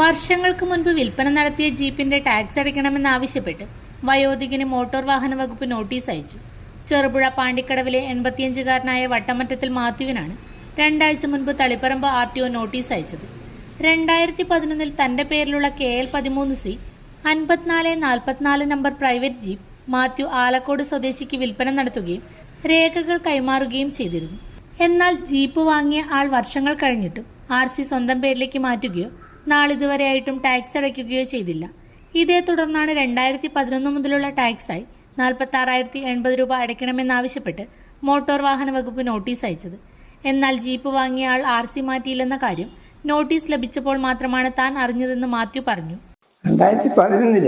വർഷങ്ങൾക്ക് മുൻപ് വിൽപ്പന നടത്തിയ ജീപ്പിന്റെ ടാക്സ് അടയ്ക്കണമെന്നാവശ്യപ്പെട്ട് വയോധികന് മോട്ടോർ വാഹന വകുപ്പ് നോട്ടീസ് അയച്ചു. ചെറുപുഴ പാണ്ടിക്കടവിലെ എൺപത്തിയഞ്ചുകാരനായ വട്ടമറ്റത്തിൽ മാത്യുവിനാണ് രണ്ടാഴ്ച മുൻപ് Taliparamba R T O notice അയച്ചത്. രണ്ടായിരത്തി പതിനൊന്നിൽ തന്റെ പേരിലുള്ള കെ എൽ പതിമൂന്ന് സി അൻപത്തിനാല് നാൽപ്പത്തിനാല് number private jeep Mathew Alakode സ്വദേശിക്ക് വിൽപ്പന നടത്തുകയും രേഖകൾ കൈമാറുകയും ചെയ്തിരുന്നു. എന്നാൽ ജീപ്പ് വാങ്ങിയ ആൾ വർഷങ്ങൾ കഴിഞ്ഞിട്ടും ആർ സി സ്വന്തം പേരിലേക്ക് മാറ്റുകയോ നാളിതുവരെയായിട്ടും ടാക്സ് അടയ്ക്കുകയോ ചെയ്തില്ല. ഇതേ തുടർന്നാണ് രണ്ടായിരത്തി പതിനൊന്ന് മുതലുള്ള ടാക്സായി നാൽപ്പത്തി ആറായിരത്തി എൺപത് രൂപ അടയ്ക്കണമെന്നാവശ്യപ്പെട്ട് മോട്ടോർ വാഹന വകുപ്പ് നോട്ടീസ് അയച്ചത്. എന്നാൽ ജീപ്പ് വാങ്ങിയ ആൾ ആർ സി മാറ്റിയില്ലെന്ന കാര്യം നോട്ടീസ് ലഭിച്ചപ്പോൾ മാത്രമാണ് താൻ അറിഞ്ഞതെന്ന് മാത്യു പറഞ്ഞു. രണ്ടായിരത്തി പതിനൊന്നിൽ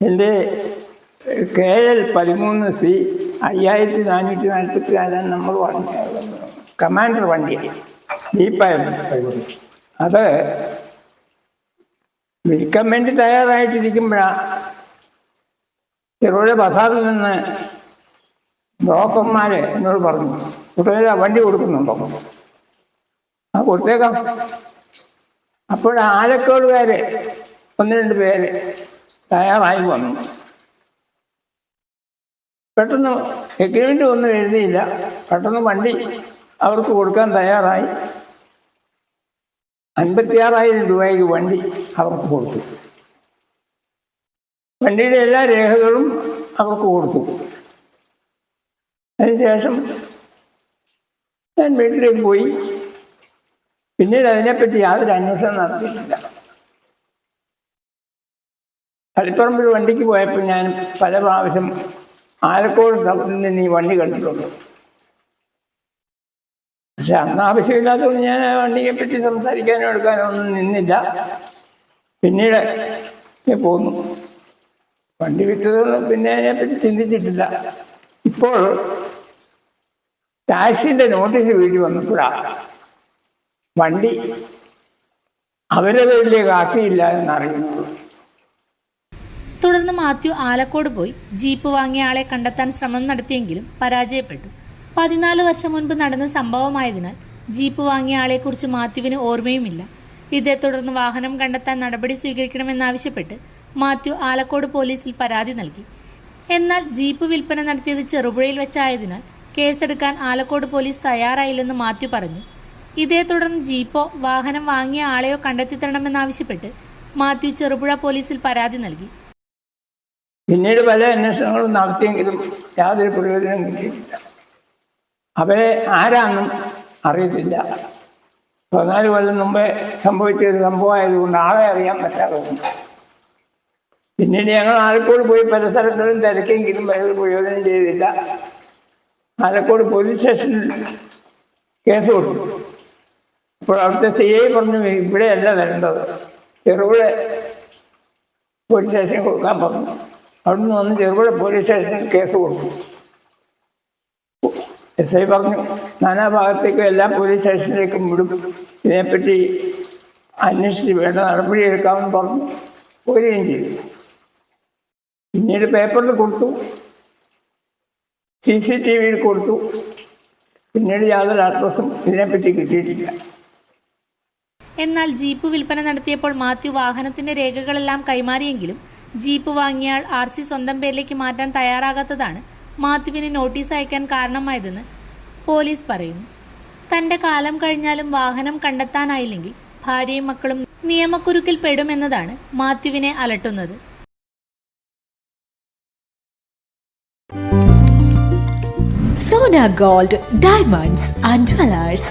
എന്റെ കെ എൽ പതിമൂന്ന് സി അയ്യായിരത്തി നാനൂറ്റി നാൽപ്പത്തി നാലാണ് നമ്മൾ വണ്ടി കമാൻഡർ വണ്ടിയാണ് ജീപ്പായിരുന്നു അത് വിൽക്കാൻ വേണ്ടി തയ്യാറായിട്ടിരിക്കുമ്പോഴാണ് ചെറുപുഴ ബസാറിൽ നിന്ന് ബ്രോക്കർമാർ എന്നോട് പറഞ്ഞു കുട്ടികളെ വണ്ടി കൊടുക്കുന്നുണ്ടോ? ആ കൊടുത്തേക്കാം. അപ്പോൾ ആലക്കോടുകാര് ഒന്ന് രണ്ട് പേര് തയ്യാറായി വന്നു. പെട്ടെന്ന് എഗ്രിമെന്റ് ഒന്നും എഴുതിയില്ല. പെട്ടെന്ന് വണ്ടി അവർക്ക് കൊടുക്കാൻ തയ്യാറായി. അൻപത്തിയാറായിരം രൂപയ്ക്ക് വണ്ടി അവർക്ക് കൊടുത്തു. വണ്ടിയുടെ എല്ലാ രേഖകളും അവർക്ക് കൊടുത്തു. അതിനുശേഷം ഞാൻ വീട്ടിലേക്ക് പോയി. പിന്നീട് അതിനെപ്പറ്റി യാതൊരു അന്വേഷണം നടത്തിയിട്ടില്ല. കളിപ്പറമ്പിൽ വണ്ടിക്ക് പോയപ്പോൾ ഞാൻ പല പ്രാവശ്യം ആലക്കോട് തപ്പിൽ നിന്ന് ഈ വണ്ടി കണ്ടിട്ടുണ്ട്. പക്ഷെ അന്ന് ആവശ്യമില്ലാത്തതുകൊണ്ട് ഞാൻ ആ വണ്ടിയെ പറ്റി സംസാരിക്കാനോ എടുക്കാനോ ഒന്നും നിന്നില്ല. പിന്നീട് പോന്നു. വണ്ടി വിറ്റതുകൊണ്ട് പിന്നെ അതിനെപ്പറ്റി ചിന്തിച്ചിട്ടില്ല. ഇപ്പോൾ ടാക്സിന്റെ നോട്ടീസ് വീട്ടിൽ വന്നപ്പോഴാണ് വണ്ടി അവരുടെ പേരിലേക്ക് ആക്കിയില്ല എന്നറിയുന്നത്. തുടർന്ന് മാത്യു ആലക്കോട് പോയി ജീപ്പ് വാങ്ങിയ ആളെ കണ്ടെത്താൻ ശ്രമം നടത്തിയെങ്കിലും പരാജയപ്പെട്ടു. പതിനാല് വർഷം മുൻപ് നടന്ന സംഭവമായതിനാൽ ജീപ്പ് വാങ്ങിയ ആളെക്കുറിച്ച് മാത്യുവിന് ഓർമ്മയുമില്ല. ഇതേ തുടർന്ന് വാഹനം കണ്ടെത്താൻ നടപടി സ്വീകരിക്കണമെന്നാവശ്യപ്പെട്ട് മാത്യു ആലക്കോട് പോലീസിൽ പരാതി നൽകി. എന്നാൽ ജീപ്പ് വിൽപ്പന നടത്തിയത് ചെറുപുഴയിൽ വെച്ചായതിനാൽ കേസെടുക്കാൻ ആലക്കോട് പോലീസ് തയ്യാറായില്ലെന്ന് മാത്യു പറഞ്ഞു. ഇതേ തുടർന്ന് ജീപ്പോ വാഹനം വാങ്ങിയ ആളെയോ കണ്ടെത്തിത്തരണമെന്നാവശ്യപ്പെട്ട് മാത്യു ചെറുപുഴ പോലീസിൽ പരാതി നൽകി. പിന്നീട് പല അന്വേഷണങ്ങളും നടത്തിയെങ്കിലും യാതൊരു പ്രയോജനം കിട്ടിയിട്ടില്ല. അവരെ ആരാന്നും അറിയത്തില്ല. പതിനാല് കൊല്ലം മുമ്പേ സംഭവിച്ച ഒരു സംഭവമായതുകൊണ്ട് ആളെ അറിയാൻ പറ്റാറുണ്ട് പിന്നീട് ഞങ്ങൾ ആലക്കോട് പോയി പല സ്ഥലങ്ങളിലും തിരക്കെങ്കിലും ഒരു പ്രയോജനം ചെയ്തില്ല. ആലക്കോട് പോലീസ് സ്റ്റേഷനിൽ കേസ് കൊടുത്തു. അപ്പോൾ അവിടുത്തെ സി ഐ പറഞ്ഞു ഇവിടെയല്ല വരേണ്ടത്. ചെറുപുഴ പോലീസ് സ്റ്റേഷനിൽ കൊടുക്കാൻ പറഞ്ഞു. അവിടുന്ന് വന്ന് ചെറുപുഴ പോലീസ് സ്റ്റേഷനിൽ കേസ് കൊടുത്തു. എസ് ഐ പറഞ്ഞു. നാനാ ഭാഗത്തേക്കും എല്ലാ പോലീസ് സ്റ്റേഷനിലേക്കും വിടും. ഇതിനെപ്പറ്റി അന്വേഷിച്ച് വേണ്ട നടപടി എടുക്കാമെന്ന് പറഞ്ഞു. പോരുകയും ചെയ്തു. പിന്നീട് പേപ്പറിൽ കൊടുത്തു. സി സി ടി വിയിൽ കൊടുത്തു. പിന്നീട് യാതൊരു അഡ്രസ്സും ഇതിനെപ്പറ്റി കിട്ടിയിട്ടില്ല. എന്നാൽ ജീപ്പ് വിൽപ്പന നടത്തിയപ്പോൾ മാത്യു വാഹനത്തിന്റെ രേഖകളെല്ലാം കൈമാറിയെങ്കിലും ജീപ്പ് വാങ്ങിയാൽ ആർ സി സ്വന്തം പേരിലേക്ക് മാറ്റാൻ തയ്യാറാകാത്തതാണ് മാത്യുവിന് നോട്ടീസ് അയക്കാൻ കാരണമായതെന്ന് പോലീസ് പറയുന്നു. തന്റെ കാലം കഴിഞ്ഞാലും വാഹനം കണ്ടെത്താനായില്ലെങ്കിൽ ഭാര്യയും മക്കളും നിയമക്കുരുക്കിൽ പെടുമെന്നതാണ് മാത്യുവിനെ അലട്ടുന്നത്. Sona gold diamonds and jewellers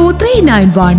three nine one